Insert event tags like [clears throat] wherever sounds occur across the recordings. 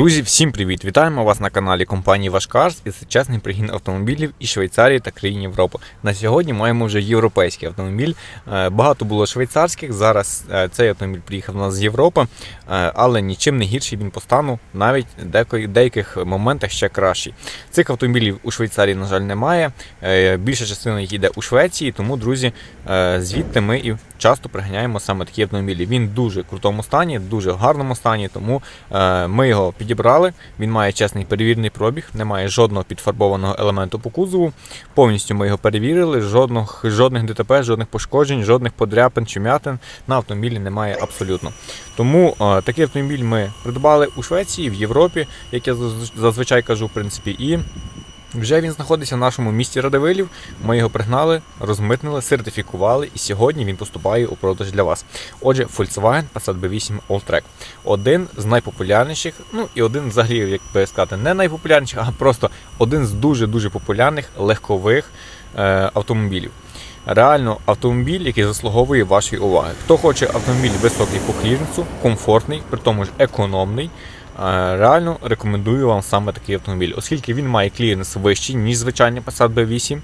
Друзі, всім привіт! Вітаємо вас на каналі компанії Вашкарс і це чесний пригін автомобілів із Швейцарії та країн Європи. На сьогодні маємо вже європейський автомобіль. Е, Багато було швейцарських. Зараз е, цей автомобіль приїхав у нас з Європи, е, але нічим не гірший він по стану, навіть в деяких моментах ще кращий. Цих автомобілів у Швейцарії, на жаль, немає. Більша частина їх йде у Швеції, тому, друзі, звідти ми і часто приганяємо саме такі автомобілі. Він в дуже крутому стані, дуже гарному стані, тому ми його підібрали. Він має чесний перевірений пробіг, немає жодного підфарбованого елементу по кузову. Повністю ми його перевірили, жодних, жодних ДТП, жодних пошкоджень, жодних подряпин чи м'ятин на автомобілі немає абсолютно. Тому е, такий автомобіль ми придбали у Швеції, в Європі, як я зазвичай кажу, в принципі, і вже він знаходиться в нашому місті Радивилів. Ми його пригнали, розмитнили, сертифікували, і сьогодні він поступає у продаж для вас. Отже, Volkswagen Passat B8 Alltrack. Один з найпопулярніших, ну і один взагалі, як би сказати, не найпопулярніших, а просто один з дуже-дуже популярних легкових е, автомобілів. Реально автомобіль, який заслуговує вашої уваги. Хто хоче автомобіль високий по кліренсу, комфортний, при тому ж економний. Е, Реально рекомендую вам саме такий автомобіль, оскільки він має кліренс вищий, ніж звичайний Passat B8. Е,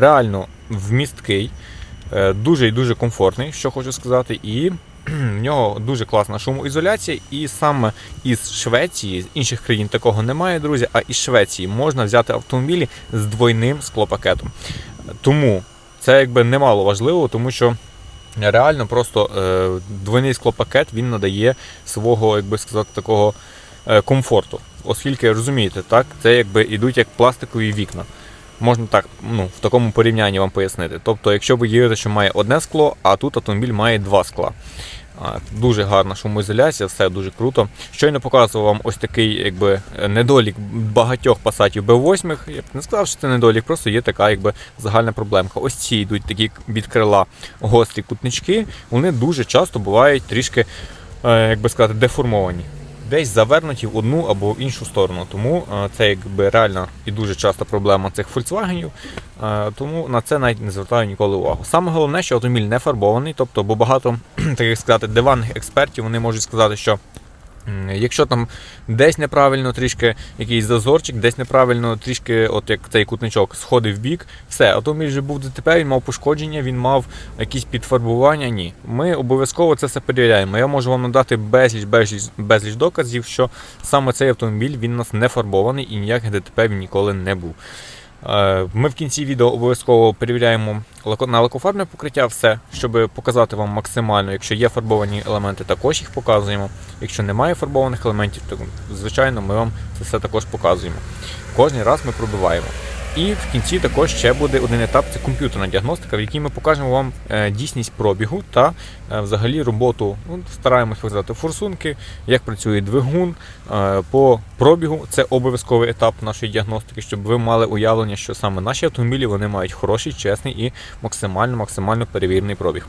Реально вмісткий, е, дуже і дуже комфортний, що хочу сказати, і в нього дуже класна шумоізоляція. І саме із Швеції, з інших країн такого немає, друзі. А із Швеції можна взяти автомобілі з двойним склопакетом. Тому це якби немало важливо, тому що. Реально, просто е, двойний склопакет він надає свого, як би сказати, такого е, комфорту. Оскільки розумієте, так, це якби ідуть як пластикові вікна. Можна так ну, в такому порівнянні вам пояснити. Тобто, якщо ви їдете, що має одне скло, а тут автомобіль має два скла. Дуже гарна шумоізоляція, все дуже круто. Щойно показував вам ось такий якби, недолік багатьох пасатів Б8. Я б не сказав, що це недолік, просто є така якби, загальна проблемка. Ось ці йдуть такі від крила гострі кутнички, вони дуже часто бувають трішки, е, як би сказати, деформовані. Десь завернуті в одну або в іншу сторону. Тому е, це якби реальна і дуже часта проблема цих Volkswagen. Е, Тому на це навіть не звертаю ніколи увагу. Саме головне, що автомобіль не фарбований, тобто, бо багато [clears throat] таких сказати диванних експертів вони можуть сказати, що. Якщо там десь неправильно трішки якийсь зазорчик, десь неправильно трішки, от як цей кутничок, сходив в бік, все, автомобіль вже був ДТП, він мав пошкодження, він мав якісь підфарбування. Ні. Ми обов'язково це все перевіряємо. Я можу вам надати безліч, безліч, безліч доказів, що саме цей автомобіль він у нас не фарбований і ніяких ДТП він ніколи не був. Е, Ми в кінці відео обов'язково перевіряємо на лакофарбне покриття все, щоб показати вам максимально. Якщо є фарбовані елементи, також їх показуємо. Якщо немає фарбованих елементів, то звичайно ми вам це все також показуємо. Кожний раз ми пробиваємо. І в кінці також ще буде один етап це комп'ютерна діагностика, в якій ми покажемо вам е, дійсність пробігу та е, взагалі роботу. Ну, стараємось показати форсунки, як працює двигун е, по пробігу. Це обов'язковий етап нашої діагностики, щоб ви мали уявлення, що саме наші автомобілі вони мають хороший, чесний і максимально максимально перевірений пробіг.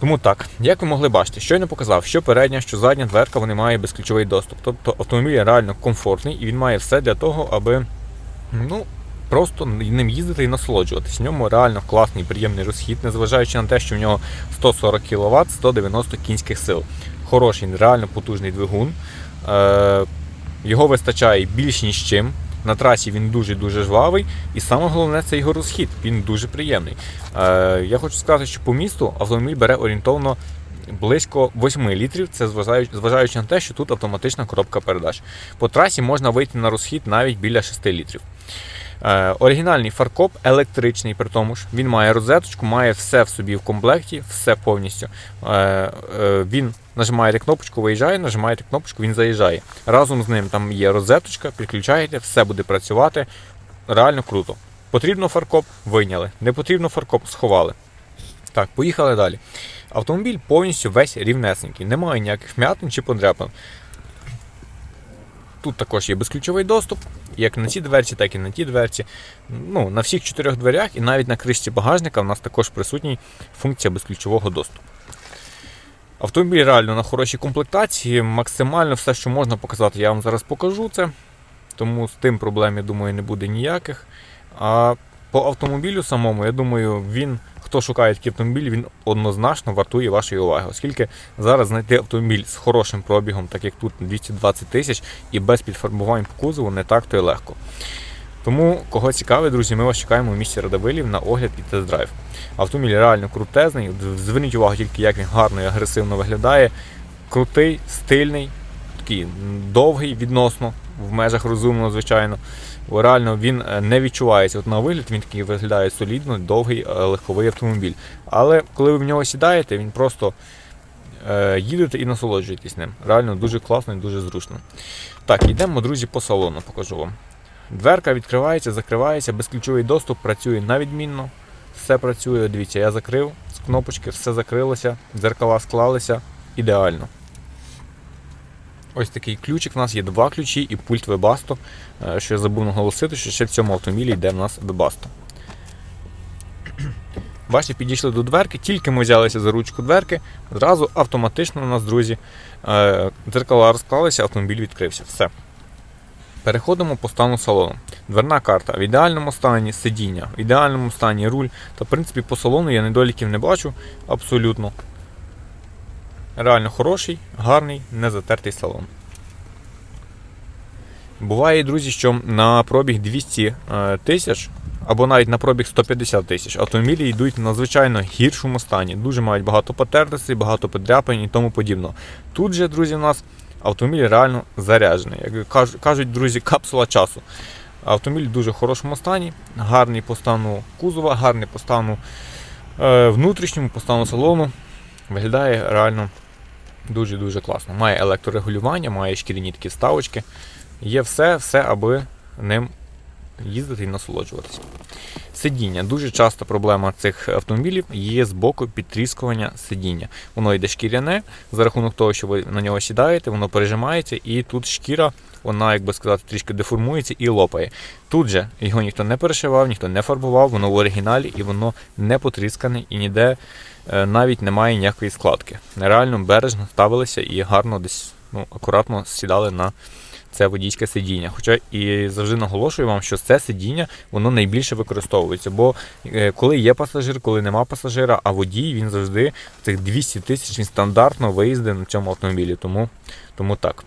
Тому так, як ви могли бачити, щойно показав, що передня, що задня дверка вони мають безключовий доступ. Тобто автомобіль реально комфортний і він має все для того, аби ну, просто ним їздити і насолоджуватись. В ньому реально класний, приємний розхід, незважаючи на те, що в нього 140 кВт, 190 кінських сил. Хороший, реально потужний двигун. Е, його вистачає більш ніж чим. На трасі він дуже-дуже жвавий, і саме головне це його розхід. Він дуже приємний. Е, я хочу сказати, що по місту автомобіль бере орієнтовно близько 8 літрів. Це зважаючи, зважаючи на те, що тут автоматична коробка передач. По трасі можна вийти на розхід навіть біля 6 літрів. Е, оригінальний фаркоп електричний, при тому ж він має розеточку, має все в собі в комплекті, все повністю. Е, е, він нажимаєте кнопочку, виїжджає, нажимаєте кнопочку, він заїжджає. Разом з ним там є розеточка, підключаєте, все буде працювати. Реально круто. Потрібно фаркоп, вийняли. Не потрібно фаркоп, сховали. Так, поїхали далі. Автомобіль повністю весь рівнесенький, немає ніяких м'ятин чи подряпин. Тут також є безключовий доступ, як на цій дверці, так і на тій дверці. Ну, на всіх чотирьох дверях і навіть на кришці багажника в нас також присутня функція безключового доступу. Автомобіль реально на хорошій комплектації, максимально все, що можна показати, я вам зараз покажу це. Тому з тим проблем, я думаю, не буде ніяких. А по автомобілю самому, я думаю, він, хто шукає такий автомобіль, він однозначно вартує вашої уваги, оскільки зараз знайти автомобіль з хорошим пробігом, так як тут 220 тисяч, і без підфарбувань по кузову не так то й легко. Тому, кого цікавить, друзі, ми вас чекаємо в місті Радовилів на огляд і тест-драйв. Автомобіль реально крутезний. Зверніть увагу тільки, як він гарно і агресивно виглядає. Крутий, стильний, такий довгий відносно, в межах розумного, звичайно. Реально він е, не відчувається. От на вигляд він такий виглядає солідно, довгий, е, легковий автомобіль. Але коли ви в нього сідаєте, він просто е, їдете і насолоджуєтесь ним. Реально дуже класно і дуже зручно. Так, йдемо, друзі, по салону, покажу вам. Дверка відкривається, закривається, безключовий доступ працює на відмінно. Все працює. Дивіться, я закрив з кнопочки, все закрилося, дзеркала склалися ідеально. Ось такий ключик. У нас є два ключі і пульт Webasto. Е, Що я забув наголосити, що ще в цьому автомобілі йде в нас Webasto. Бачите, підійшли до дверки, тільки ми взялися за ручку дверки, зразу автоматично у нас, друзі, е, дзеркала розклалися, автомобіль відкрився. Все. Переходимо по стану салону. Дверна карта в ідеальному стані сидіння, в ідеальному стані руль. Та, в принципі, по салону я недоліків не бачу абсолютно. Реально хороший, гарний, незатертий салон. Буває, друзі, що на пробіг 200 е, тисяч або навіть на пробіг 150 тисяч автомобілі йдуть в надзвичайно гіршому стані. Дуже мають багато потертостей, багато подряпань і тому подібного. Тут же, друзі, у нас автомобіль реально заряджений. Як кажуть, друзі, капсула часу. Автомобіль в дуже хорошому стані, гарний по стану кузова, гарний по стану е, внутрішньому, по стану салону. Виглядає реально дуже-дуже класно. Має електрорегулювання, має шкіряні такі вставочки. Є все, все, аби ним їздити і насолоджуватися. Сидіння. Дуже часто проблема цих автомобілів є з боку підтріскування сидіння. Воно йде шкіряне, за рахунок того, що ви на нього сідаєте, воно пережимається, і тут шкіра, вона, як би сказати, трішки деформується і лопає. Тут же його ніхто не перешивав, ніхто не фарбував, воно в оригіналі і воно не потріскане і ніде навіть немає ніякої складки. Нереально бережно ставилися і гарно десь ну, акуратно сідали на це водійське сидіння. Хоча і завжди наголошую вам, що це сидіння воно найбільше використовується. Бо е, коли є пасажир, коли нема пасажира, а водій він завжди цих 200 тисяч він стандартно виїздить на цьому автомобілі. Тому, тому так.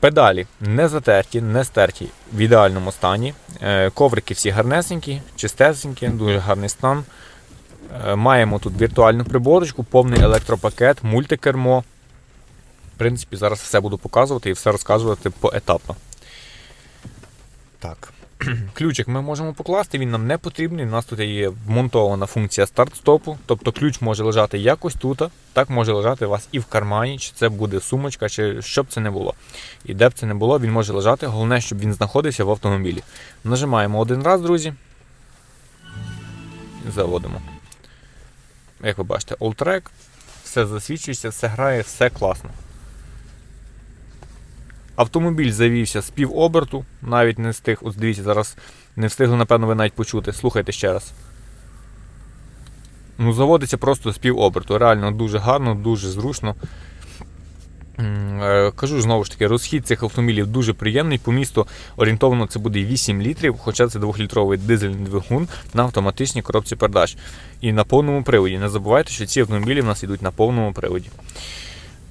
Педалі не затерті, не стерті в ідеальному стані. Е, Коврики всі гарнесенькі, чистесенькі, дуже гарний стан. Е, Маємо тут віртуальну приборочку, повний електропакет, мультикермо. В принципі, зараз все буду показувати і все розказувати поетапно. Так. [clears throat] Ключик ми можемо покласти, він нам не потрібний. У нас тут є вмонтована функція старт-стопу. Тобто ключ може лежати якось тут, так може лежати у вас і в кармані, чи це буде сумочка, чи що б це не було. І де б це не було, він може лежати. Головне, щоб він знаходився в автомобілі. Нажимаємо один раз, друзі. Заводимо. Як ви бачите, олтрек, все засвічується, все грає, все класно. Автомобіль завівся з півоберту, навіть не встиг, от дивіться, зараз не встигли, напевно, ви навіть почути. Слухайте ще раз. ну, заводиться просто з півоберту. Реально дуже гарно, дуже зручно. Е, Кажу знову ж таки, розхід цих автомобілів дуже приємний. По місту орієнтовно це буде 8 літрів, хоча це 2-літровий дизельний двигун на автоматичній коробці передач. І на повному приводі. Не забувайте, що ці автомобілі в нас йдуть на повному приводі.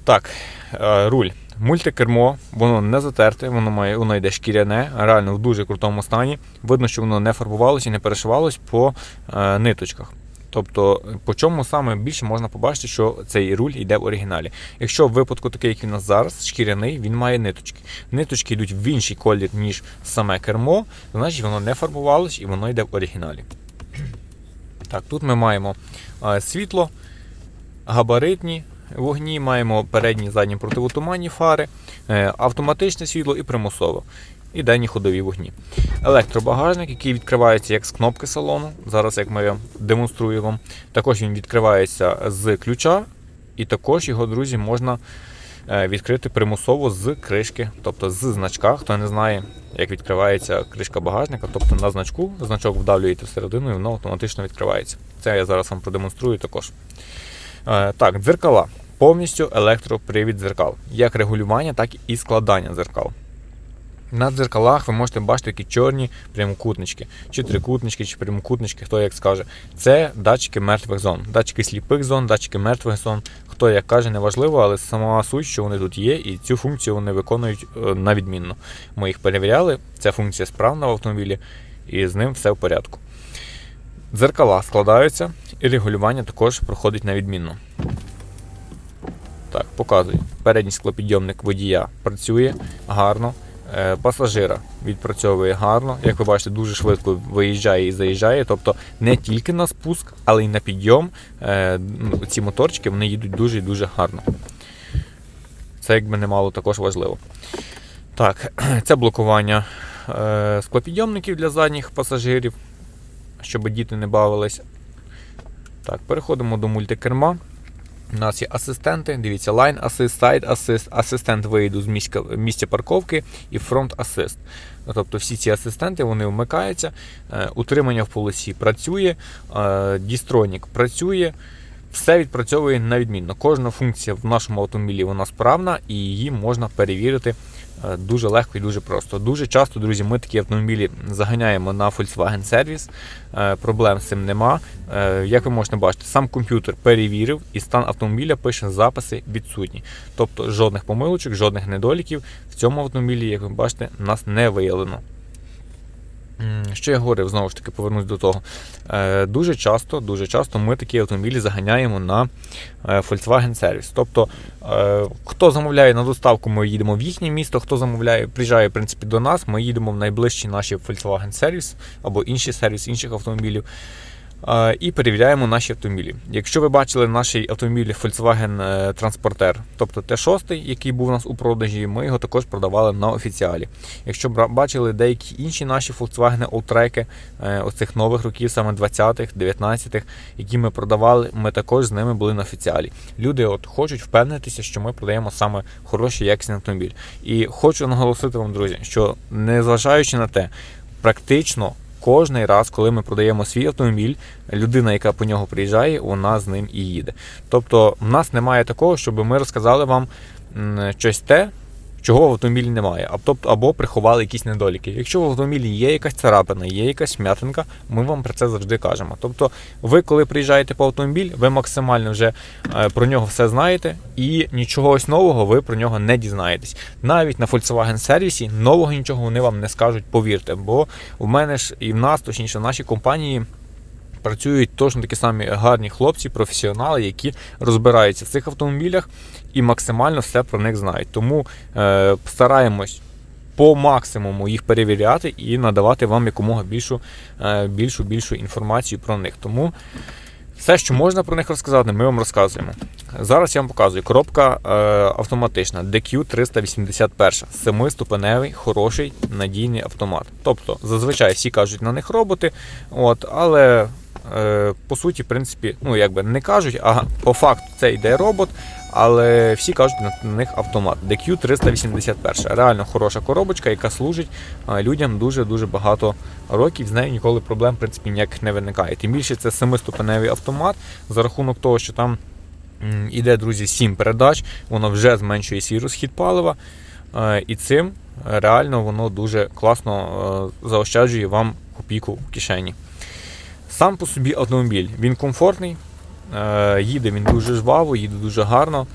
Так, е, руль. Мультикермо, воно не затерте, воно має, воно йде шкіряне, реально в дуже крутому стані. Видно, що воно не фарбувалося і не перешивалось по е, ниточках. Тобто, по чому саме більше можна побачити, що цей руль йде в оригіналі. Якщо в випадку такий, як у нас зараз, шкіряний, він має ниточки. Ниточки йдуть в інший колір, ніж саме кермо, значить воно не фарбувалось і воно йде в оригіналі. Так, тут ми маємо світло, габаритні вогні, маємо передні задні противотуманні фари, е, автоматичне світло і примусове. І денні ходові вогні. Електробагажник, який відкривається як з кнопки салону. Зараз, як ми демонструю вам. Також він відкривається з ключа, і також його, друзі, можна е, відкрити примусово з кришки, тобто з значка. Хто не знає, як відкривається кришка багажника, тобто на значку, значок вдавлюєте всередину і воно автоматично відкривається. Це я зараз вам продемонструю також. Е, Так, дзеркала. Повністю електропривід дзеркал. Як регулювання, так і складання дзеркал. На дзеркалах ви можете бачити такі чорні прямокутнички, чи трикутнички, чи прямокутнички, хто як скаже. Це датчики мертвих зон, датчики сліпих зон, датчики мертвих зон. Хто як каже, неважливо, але сама суть, що вони тут є, і цю функцію вони виконують е, на відмінно. Ми їх перевіряли, ця функція справна в автомобілі, і з ним все в порядку. Дзеркала складаються, і регулювання також проходить на відмінно. Так, показую. Передній склопідйомник водія працює гарно. Е, Пасажира відпрацьовує гарно. Як ви бачите, дуже швидко виїжджає і заїжджає. Тобто не тільки на спуск, але й на підйом. Е, ну, Ці моторчики вони їдуть дуже і дуже гарно. Це якби немало також важливо. Так, [clears throat] це блокування е, склопідйомників для задніх пасажирів, щоб діти не бавились. Так, переходимо до мультикерма. У нас є асистенти. Дивіться, Line Assist, Side Assist, асистент виїду з місця, місця парковки і Front Assist. Тобто всі ці асистенти вони вмикаються, е, утримання в полосі працює, е, дістронік працює. Все відпрацьовує на відмінно. Кожна функція в нашому автомобілі вона справна і її можна перевірити дуже легко і дуже просто. Дуже часто, друзі, ми такі автомобілі заганяємо на Volkswagen сервіс. Е, Проблем з цим нема. Е, Як ви можете бачити, сам комп'ютер перевірив і стан автомобіля пише записи відсутні. Тобто жодних помилочок, жодних недоліків в цьому автомобілі, як ви бачите, нас не виявлено. Що я говорив, знову ж таки, повернусь до того. Е, Дуже часто, дуже часто ми такі автомобілі заганяємо на е, Volkswagen сервіс. Тобто, е, хто замовляє на доставку, ми їдемо в їхнє місто, хто замовляє, приїжджає в принципі, до нас, ми їдемо в найближчі наші Volkswagen сервіс або інші сервіс інших автомобілів. І перевіряємо наші автомобілі. Якщо ви бачили наш автомобіль Volkswagen е, Transporter, тобто Т6, який був у нас у продажі, ми його також продавали на офіціалі. Якщо бачили деякі інші наші Volkswagen Alltrack, е, оцих нових років, саме 20-х, 19-х, які ми продавали, ми також з ними були на офіціалі. Люди от хочуть впевнитися, що ми продаємо саме хороший якісний автомобіль. І хочу наголосити вам, друзі, що незважаючи на те, практично. Кожний раз, коли ми продаємо свій автомобіль, людина, яка по нього приїжджає, вона з ним і їде. Тобто, в нас немає такого, щоб ми розказали вам щось те, чого в автомобілі немає, тобто або приховали якісь недоліки. Якщо в автомобілі є якась царапина, є якась м'ятинка, ми вам про це завжди кажемо. Тобто, ви, коли приїжджаєте по автомобіль, ви максимально вже е, про нього все знаєте, і нічого ось нового ви про нього не дізнаєтесь. Навіть на Volkswagen сервісі нового нічого вони вам не скажуть, повірте. Бо в мене ж і в нас, точніше, в нашій компанії. Працюють точно такі самі гарні хлопці, професіонали, які розбираються в цих автомобілях і максимально все про них знають. Тому е, стараємось по максимуму їх перевіряти і надавати вам якомога більшу, е, більшу, більшу інформацію про них. Тому все, що можна про них розказати, ми вам розказуємо. Зараз я вам показую коробка е, автоматична DQ381, семиступеневий, хороший надійний автомат. Тобто, зазвичай всі кажуть на них роботи, от, але по суті, в принципі, ну якби не кажуть, а по факту це йде робот, але всі кажуть на них автомат. DQ381. Реально хороша коробочка, яка служить е, людям дуже-дуже багато років з нею ніколи проблем в принципі ніяких не виникає. Тим більше це семиступеневий автомат за рахунок того, що там іде, друзі, 7 передач, воно вже зменшує свій розхід палива. Е, І цим е, реально воно дуже класно е, заощаджує вам копійку в кишені. Сам по собі автомобіль він комфортний, е, їде він дуже жваво, їде дуже гарно.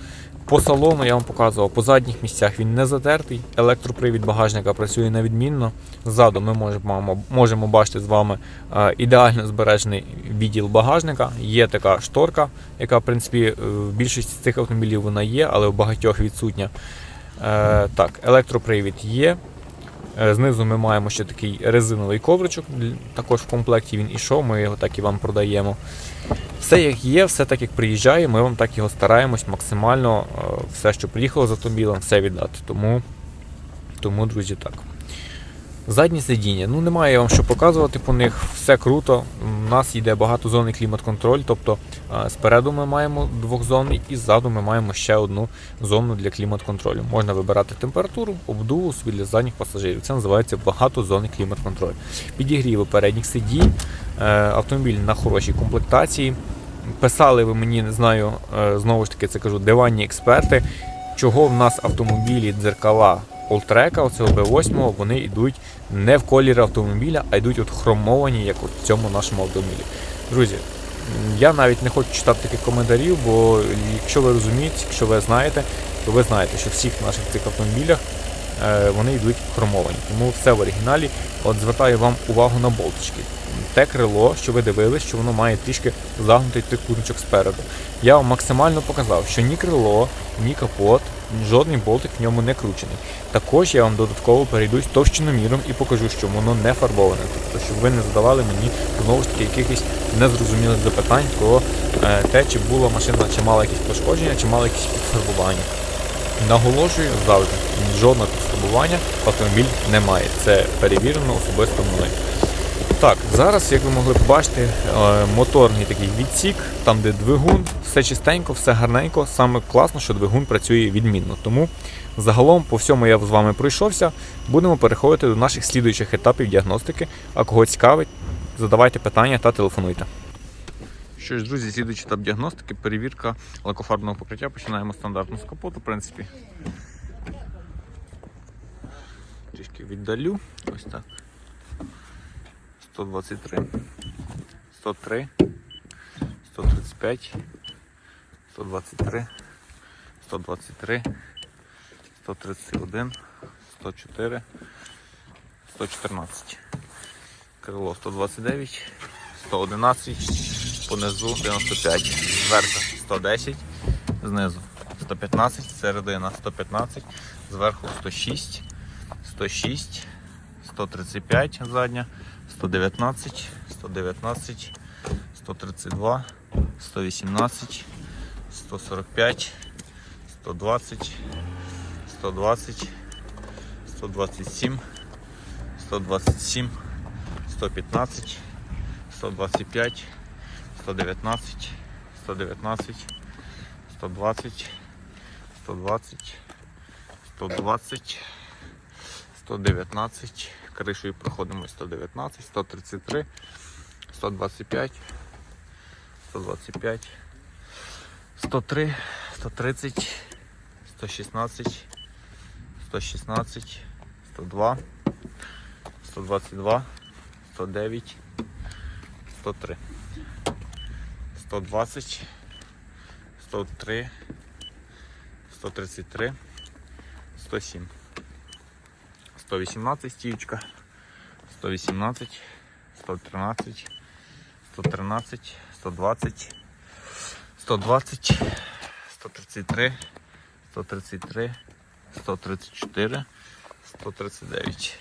По салону я вам показував, по задніх місцях він не затертий. Електропривід багажника працює на відмінно. Ззаду ми можемо, можемо бачити з вами е, ідеально збережений відділ багажника. Є така шторка, яка в принципі е, в більшості цих автомобілів вона є, але в багатьох відсутня. Так, електропривід є. Е, Знизу ми маємо ще такий резиновий ковричок, також в комплекті він ішов, ми його так і вам продаємо. Все як є, все так як приїжджає, ми вам так його стараємось максимально е, все, що приїхало з автомобілем, все віддати. Тому, тому друзі, так. Задні сидіння. Ну немає вам що показувати по них, все круто. У нас йде багатозонний клімат-контроль, тобто е, спереду ми маємо двохзонний і ззаду ми маємо ще одну зону для клімат-контролю. Можна вибирати температуру, обдуву собі для задніх пасажирів. Це називається багатозонний клімат-контроль. Підігріви передніх сидінь, е, автомобіль на хорошій комплектації. Писали ви мені, не знаю, е, знову ж таки це кажу, диванні експерти, чого в нас автомобілі дзеркала Олтрека, оцього B8, вони йдуть не в колір автомобіля, а йдуть от хромовані, як от в цьому нашому автомобілі. Друзі, я навіть не хочу читати таких коментарів, бо якщо ви розумієте, якщо ви знаєте, то ви знаєте, що в всіх наших цих автомобілях е, вони йдуть хромовані. Тому все в оригіналі. От звертаю вам увагу на болтички. Те крило, що ви дивились, що воно має трішки загнутий трикутничок спереду. Я вам максимально показав, що ні крило, ні капот, жодний болтик в ньому не кручений. Також я вам додатково перейдусь товщиноміром і покажу, що воно не фарбоване. Тобто, щоб ви не задавали мені знову ж таки якихось незрозумілих запитань про е, те, чи була машина, чи мала якісь пошкодження, чи мала якісь підфарбування. Наголошую завжди, жодного підфарбування автомобіль не має. Це перевірено особисто мною. Так, зараз, як ви могли побачити, е, моторний такий відсік, там де двигун, все чистенько, все гарненько. Саме класно, що двигун працює відмінно. Тому загалом по всьому я з вами пройшовся. Будемо переходити до наших слідуючих етапів діагностики. А кого цікавить, задавайте питання та телефонуйте. Що ж, друзі, слідуючий етап діагностики, перевірка лакофарбного покриття. Починаємо стандартно з капоту, в принципі. Трішки віддалю. Ось так. 123, 103, 135, 123, 123, 131, 104, 114. Крило 129, 111, понизу 95, зверху 110, знизу 115, середина 115, зверху 106, 106, 135 задня, 119, 119, 132, 118, 145, 120, 120, 127, 127, 115, 125, 119, 119, 120, 120, 120, 119, кришею проходимо 119, 133, 125, 125, 103, 130, 116, 116, 102, 122, 109, 103, 120, 103, 133, 107. 118 стіючка, 118, 113, 113, 120, 120, 133, 133, 134, 139,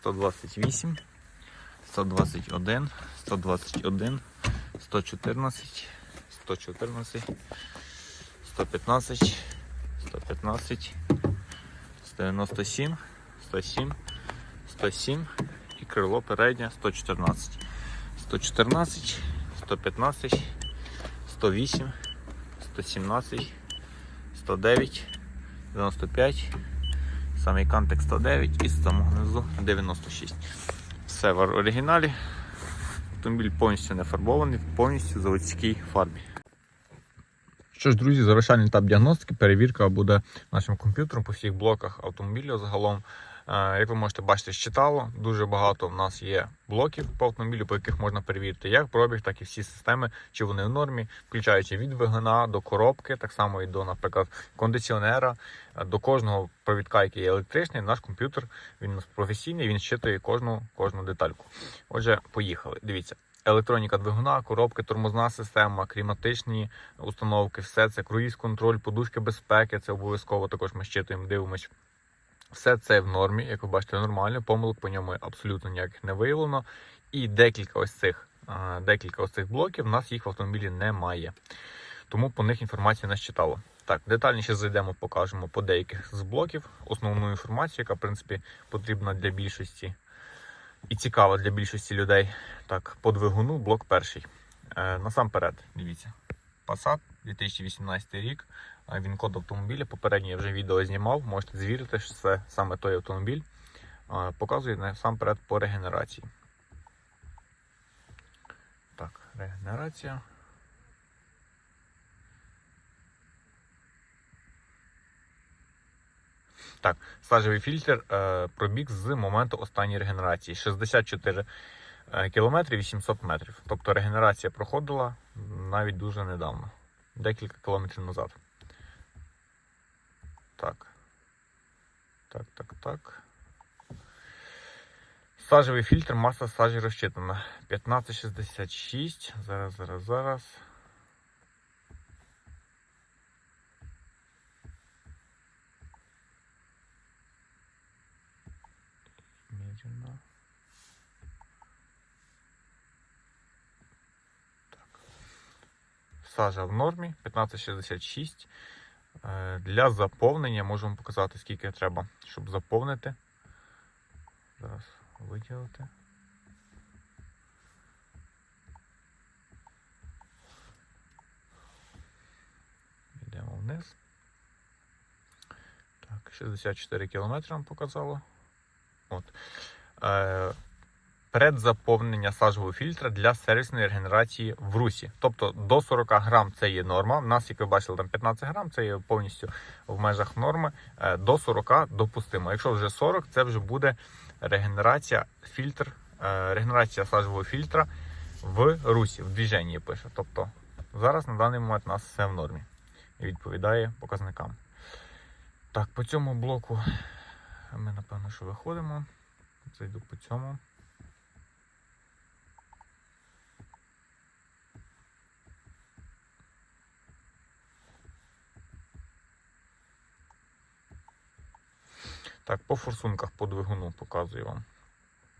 128, 121, 121, 114, 114, 115, 115, 197, 107, 107 і крило переднє 114. 114, 115, 108, 117, 109, 95, самий кантик 109 і з самого низу 96. Все в оригіналі. Автомобіль повністю не фарбований, повністю в заводській фарбі. Що ж, друзі, завершальний етап діагностики, перевірка буде нашим комп'ютером по всіх блоках автомобіля загалом. Е, Як ви можете бачити, щитало. Дуже багато в нас є блоків по автомобілю, по яких можна перевірити як пробіг, так і всі системи, чи вони в нормі, включаючи від двигуна до коробки, так само і до, наприклад, кондиціонера, Е, до кожного провідка, який є електричний, наш комп'ютер він у нас професійний, він щитує кожну, кожну детальку. Отже, поїхали. Дивіться. Електроніка двигуна, коробки, тормозна система, кліматичні установки, все це круїз-контроль, подушки безпеки. Це обов'язково також ми щитуємо, дивимось. Все це в нормі, як ви бачите, нормально. Помилок по ньому абсолютно ніяких не виявлено. І декілька ось цих, декілька ось цих блоків у нас їх в автомобілі немає. Тому по них інформацію не считало. Так, детальніше зайдемо, покажемо по деяких з блоків основну інформацію, яка в принципі потрібна для більшості і цікава для більшості людей. Так, по двигуну блок перший. Е, насамперед, дивіться. Passat 2018 рік. Він код автомобіля. Попереднє я вже відео знімав. Можете звірити, що це саме той автомобіль. Показує насамперед по регенерації. Так, регенерація. Так, стажевий фільтр е, пробіг з моменту останньої регенерації 64 е, кілометрів 800 метрів. Тобто регенерація проходила навіть дуже недавно, декілька кілометрів назад. Так. Так, так, так. Стажевий фільтр, маса стажі розчитана. 1566. Зараз, зараз, зараз. Медленно. Так. Сажа в нормі 1566. Е, Для заповнення можемо показати, скільки треба, щоб заповнити. Зараз виділити. Йдемо вниз. Так, 64 кілометри нам показало. От. Е, Предзаповнення сажового фільтра для сервісної регенерації в русі. Тобто до 40 грам це є норма. У нас, як ви бачили, там 15 грам, це є повністю в межах норми. Е, До 40 допустимо. Якщо вже 40, це вже буде регенерація фільтр, е, регенерація сажового фільтра в русі, в движенні пише. Тобто зараз на даний момент у нас все в нормі і відповідає показникам. Так, по цьому блоку ми напевно, що виходимо. Зайду по цьому. Так, по форсунках по двигуну показую вам.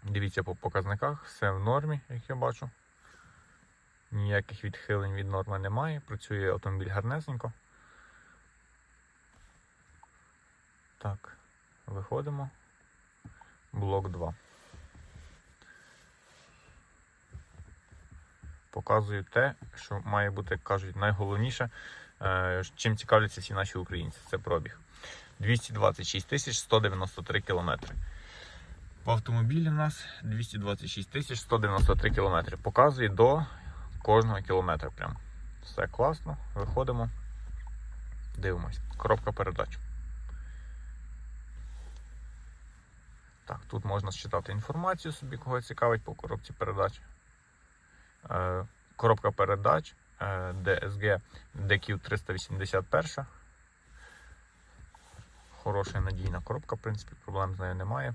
Дивіться по показниках, все в нормі, як я бачу. Ніяких відхилень від норми немає. Працює автомобіль гарнесенько. Так, виходимо. Блок 2. Показую те, що має бути, як кажуть, найголовніше, е, чим цікавляться всі наші українці. Це пробіг. 226 тисяч 193 кілометри. В автомобілі в нас 226 тисяч 193 кілометри. Показує до кожного кілометра. Прям. Все класно. Виходимо. Дивимось. Коробка передач. Так, тут можна считати інформацію собі, кого цікавить по коробці передач. Е, коробка передач е, DSG DQ381. Хороша надійна коробка, в принципі, проблем з нею немає.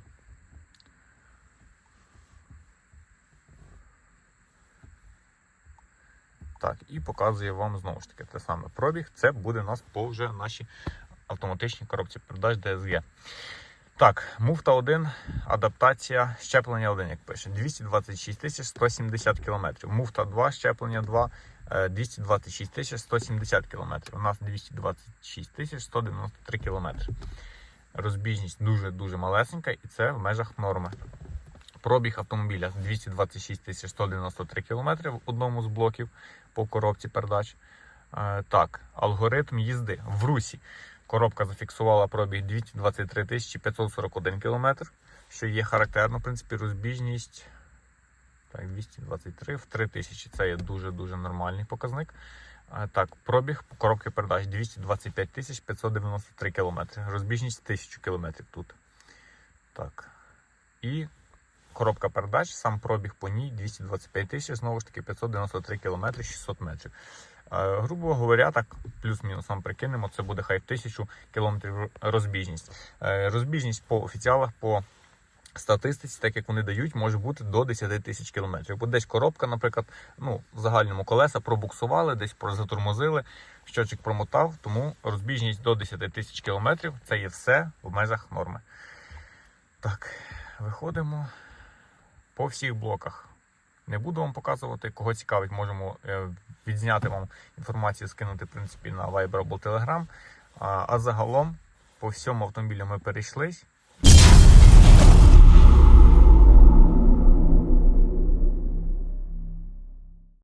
Так, і показує вам знову ж таки те саме пробіг. Це буде у нас по вже нашій автоматичній коробці передач DSG. Так, муфта 1, адаптація, щеплення 1, як пише, 226 170 км. Муфта 2, щеплення 2, е, 226 тисяч 170 км. У нас 226 тисяч 193 км. Розбіжність дуже-дуже малесенька і це в межах норми. Пробіг автомобіля 226 тисяч 193 км в одному з блоків по коробці передач. Е, Так, алгоритм їзди в русі. Коробка зафіксувала пробіг 223 тисячі 541 км. що є характерно, в принципі, розбіжність. Так, 223 в 3000. Це є дуже-дуже нормальний показник. Так, пробіг коробки передач 225 тисяч 593 кілометри. Розбіжність 1000 кілометрів тут. Так. І коробка передач, сам пробіг по ній 225 тисяч, знову ж таки 593 кілометри 600 метрів. Грубо говоря, так, плюс-мінус вам прикинемо, це буде хай 1000 кілометрів розбіжність. Е, розбіжність по офіціалах, по статистиці, так як вони дають, може бути до 10 тисяч кілометрів. Бо десь коробка, наприклад, ну, в загальному колеса пробуксували, десь затормозили, щочик промотав, тому розбіжність до 10 тисяч кілометрів це є все в межах норми. Так, виходимо по всіх блоках. Не буду вам показувати, кого цікавить, можемо е, відзняти вам інформацію, скинути в принципі на Viber або Telegram. А, загалом по всьому автомобілю ми перейшлись.